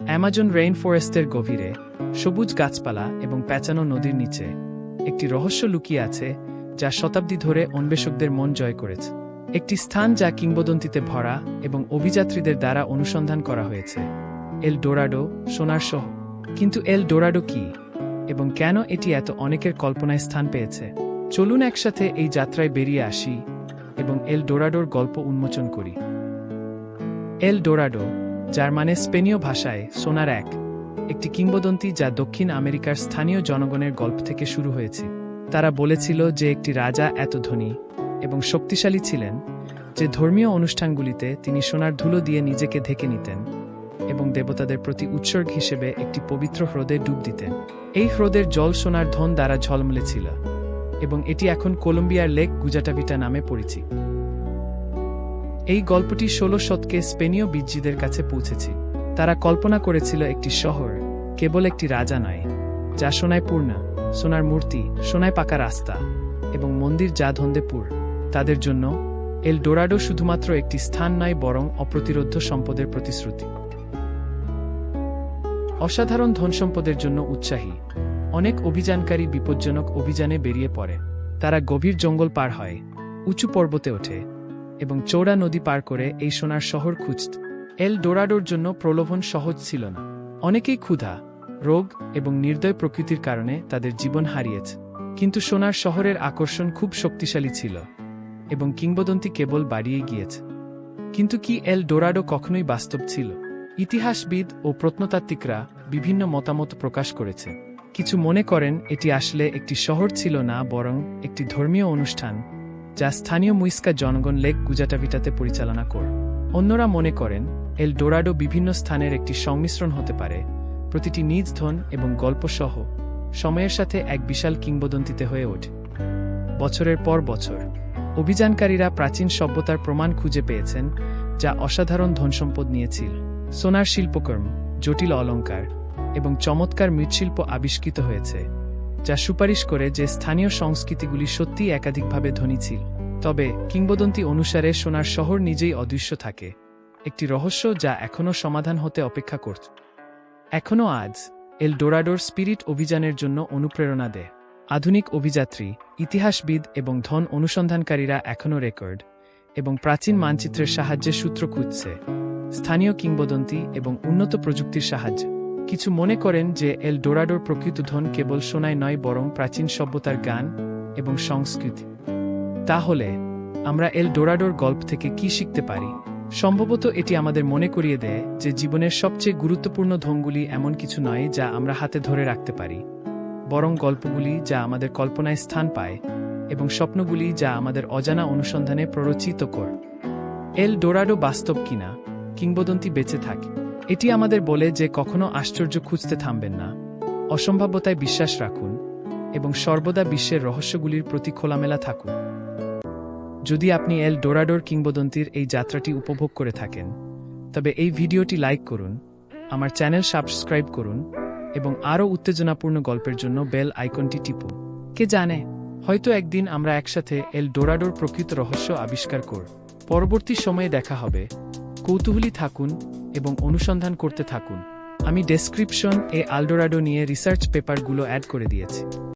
Amazon rain ফরেস্টের গভীরে সবুজ গাছপালা এবং প্যাঁচানো নদীর নিচে একটি রহস্য লুকিয়ে আছে যা শতাব্দী ধরে অন্বেষকদের মন জয় করেছে। একটি স্থান যা কিংবদন্তিতে ভরা এবং অভিযাত্রীদের দ্বারা অনুসন্ধান করা হয়েছে। এল ডোরাডো, সোনার সহ কিন্তু এল ডোরাডো কি? এবং কেন এটি এত অনেকের কল্পনায় স্থান পেয়েছে? চলুন একসাথে এই যাত্রায় বেরিয়ে আসি এবং এল ডোরাডোর গল্প উন্মোচন করি। এল ডোরাডো যার মানে স্পেনীয় ভাষায় সোনার এক, একটি কিংবদন্তি যা দক্ষিণ আমেরিকার স্থানীয় জনগণের গল্প থেকে শুরু হয়েছে। তারা বলেছিল যে একটি রাজা এত ধনী এবং শক্তিশালী ছিলেন যে ধর্মীয় অনুষ্ঠানগুলিতে তিনি সোনার ধুলো দিয়ে নিজেকে ঢেকে নিতেন এবং দেবতাদের প্রতি উৎসর্গ হিসেবে একটি পবিত্র হ্রদে ডুব দিতেন। এই হ্রদের জল সোনার ধন দ্বারা ঝলমলে ছিল এবং এটি এখন কলম্বিয়ার লেক গুজাটাভিটা নামে পরিচিত। এই গল্পটি ষোলো শতকে স্পেনীয় বীজ্যিদের কাছে পৌঁছেছে। তারা কল্পনা করেছিল একটি শহর, কেবল একটি রাজা নয়, যা সোনায় পূর্ণ, সোনার মূর্তি, সোনায় পাকা রাস্তা এবং মন্দির যা ধন্দেপুর। তাদের জন্য এল ডোরাডো শুধুমাত্র একটি স্থান নয়, বরং অপ্রতিরোধ্য সম্পদের প্রতিশ্রুতি। অসাধারণ ধনসম্পদের জন্য উৎসাহী, অনেক অভিযানকারী বিপজ্জনক অভিযানে বেরিয়ে পড়ে। তারা গভীর জঙ্গল পার হয়, উঁচু পর্বতে ওঠে এবং চৌড়া নদী পার করে এই সোনার শহর খুঁজত। এল ডোরাডোর জন্য প্রলোভন সহজ ছিল না। অনেকেই ক্ষুধা, রোগ এবং নির্দয় প্রকৃতির কারণে তাদের জীবন হারিয়েছে। কিন্তু সোনার শহরের আকর্ষণ খুব শক্তিশালী ছিল এবং কিংবদন্তি কেবল বাড়িয়ে গিয়েছে। কিন্তু কি এল ডোরাডো কখনোই বাস্তব ছিল? ইতিহাসবিদ ও প্রত্নতাত্ত্বিকরা বিভিন্ন মতামত প্রকাশ করেছে। কিছু মনে করেন এটি আসলে একটি শহর ছিল না, বরং একটি ধর্মীয় অনুষ্ঠান যা স্থানীয় মুইস্কা জনগণ লেক গুজাটাভিটাতে পরিচালনা কর। অন্যরা মনে করেন, এল ডোরাডো বিভিন্ন স্থানের একটি সংমিশ্রণ হতে পারে। প্রতিটি নিজ ধন এবং গল্প সহ সময়ের সাথে এক বিশাল কিংবদন্তিতে হয়ে ওঠে। বছরের পর বছর, অভিযানকারীরা প্রাচীন সভ্যতার প্রমাণ খুঁজে পেয়েছেন, যা অসাধারণ ধনসম্পদ নিয়েছিল। সোনার শিল্পকর্ম, জটিল অলঙ্কার এবং চমৎকার মৃৎশিল্প আবিষ্কৃত হয়েছে। যা সুপারিশ করে যে স্থানীয় সংস্কৃতিগুলি সত্যিই একাধিকভাবে ধনী ছিল। তবে কিংবদন্তি অনুসারে সোনার শহর নিজেই অদৃশ্য থাকে। একটি রহস্য যা এখনও সমাধান হতে অপেক্ষা করত। এখনও আজ, এল ডোরাডোর স্পিরিট অভিযানের জন্য অনুপ্রেরণা দেয়। আধুনিক অভিযাত্রী, ইতিহাসবিদ এবং ধন অনুসন্ধানকারীরা এখনও রেকর্ড এবং প্রাচীন মানচিত্রের সাহায্যে সূত্র খুঁজছে। স্থানীয় কিংবদন্তি এবং উন্নত প্রযুক্তির সাহায্যে। কিছু মনে করেন যে এল ডোরাডোর প্রকৃত ধন কেবল সোনায় নয়, বরং প্রাচীন সভ্যতার গান এবং সংস্কৃতি। তাহলে, আমরা এল ডোরাডোর গল্প থেকে কি শিখতে পারি? সম্ভবত এটি আমাদের মনে করিয়ে দেয় যে জীবনের সবচেয়ে গুরুত্বপূর্ণ ধনগুলি এমন কিছু নয় যা আমরা হাতে ধরে রাখতে পারি, বরং গল্পগুলি যা আমাদের কল্পনায় স্থান পায় এবং স্বপ্নগুলি যা আমাদের অজানা অনুসন্ধানে প্ররোচিত কর। এল ডোরাডো বাস্তব কিনা কিংবদন্তি বেঁচে থাকে এটি আমাদের বলে যে কখনো আশ্চর্য খুঁজতে থামবেন না। অসম্ভাব্যতায় বিশ্বাস রাখুন এবং সর্বদা বিশ্বের রহস্যগুলির প্রতি খোলামেলা থাকুন। যদি আপনি এল ডোরাডোর কিংবদন্তির এই যাত্রাটি উপভোগ করে থাকেন, তবে এই ভিডিওটি লাইক করুন, আমার চ্যানেল সাবস্ক্রাইব করুন এবং আরও উত্তেজনাপূর্ণ গল্পের জন্য বেল আইকনটি টিপুন। কে জানে, হয়তো একদিন আমরা একসাথে এল ডোরাডোর প্রকৃত রহস্য আবিষ্কার কর। পরবর্তী সময়ে দেখা হবে। কৌতূহলী থাকুন এবং অনুসন্ধান করতে থাকুন। আমি ডেসক্রিপশন এ আলডোরাডো নিয়ে রিসার্চ পেপারগুলো অ্যাড করে দিয়েছি।